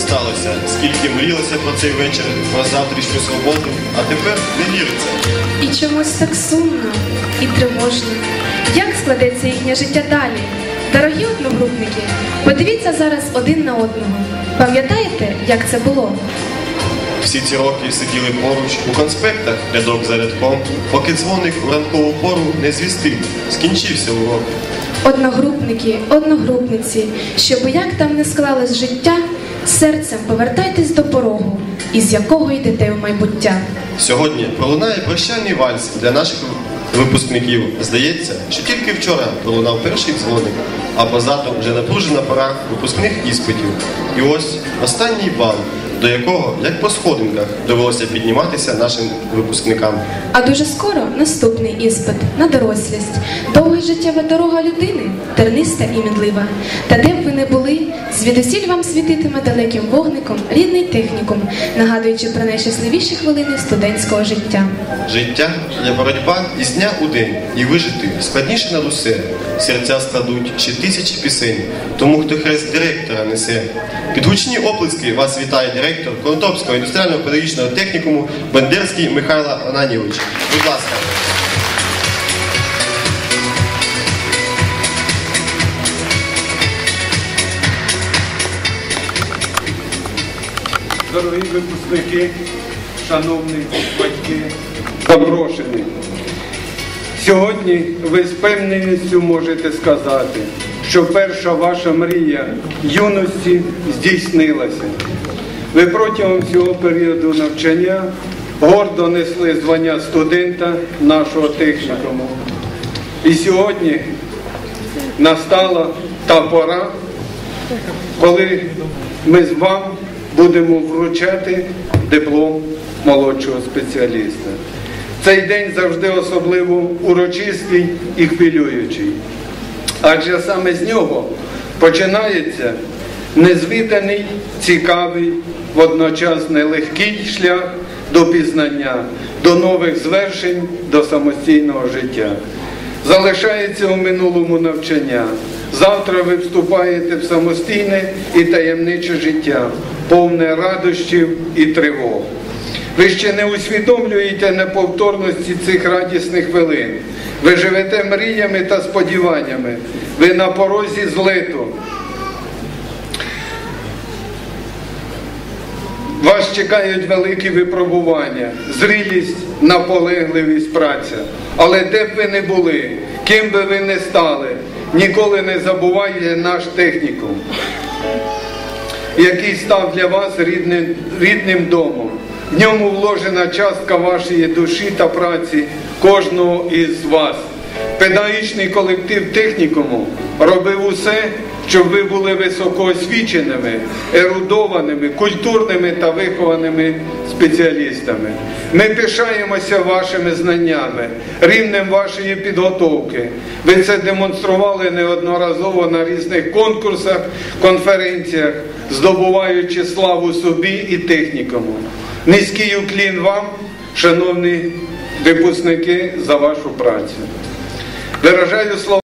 сталося, скільки мрілося про цей вечір, про завтрашню свободу, а тепер не віриться. І чомусь так сумно і тривожно. Як складеться їхнє життя далі? Дорогі одногрупники, подивіться зараз один на одного. Пам'ятаєте, як це було? Всі ці роки сиділи поруч у конспектах рядок за рядком, поки дзвоник у ранкову пору не звістив. Скінчився урок. Одногрупники, одногрупниці, щоб як там не склалось життя, серцем повертайтесь до порогу, із якого йдете в майбуття. Сьогодні пролунає прощальний вальс для наших випускників. Здається, що тільки вчора пролунав перший дзвоник, а позаду вже напружена пора випускних іспитів. І ось останній бал, до якого, як по сходинках, довелося підніматися нашим випускникам. А дуже скоро наступний іспит на дорослість. Довга життєва дорога людини, терниста і мінлива. Та де б ви не були, звідусіль вам світитиме далеким вогником рідний технікум, нагадуючи про найщасливіші хвилини студентського життя. Життя є боротьба із дня у день, і вижити складніше над усе. Серця складуть ще тисячі пісень, тому хто хрест директора несе. Під гучні оплески вас вітає директор Конотопського індустріального педагогічного технікуму Бендерський Михайло Ананівич. Будь ласка. Дорогі випускники, шановні батьки, запрошені. Сьогодні ви з певненістю можете сказати, що перша ваша мрія юності здійснилася. Ви протягом всього періоду навчання гордо несли звання студента нашого технікуму. І сьогодні настала та пора, коли ми з вами будемо вручати диплом молодшого спеціаліста. Цей день завжди особливо урочистий і хвилюючий, адже саме з нього починається незвіданий, цікавий, водночас нелегкий шлях до пізнання, до нових звершень, до самостійного життя. Залишається у минулому навчання. Завтра ви вступаєте в самостійне і таємниче життя, повне радощів і тривог. Ви ще не усвідомлюєте неповторності цих радісних хвилин. Ви живете мріями та сподіваннями. Ви на порозі злиту. Вас чекають великі випробування, зрілість, наполегливість, праця. Але де б ви не були, ким би ви не стали, ніколи не забувайте наш технікум, який став для вас рідним, рідним домом. В ньому вложена частка вашої душі та праці кожного із вас. Педагогічний колектив технікуму робив усе, щоб ви були високоосвіченими, ерудованими, культурними та вихованими спеціалістами. Ми пишаємося вашими знаннями, рівнем вашої підготовки. Ви це демонстрували неодноразово на різних конкурсах, конференціях, здобуваючи славу собі і технікуму. Низький уклін вам, шановні випускники, за вашу працю. Виражаю слова.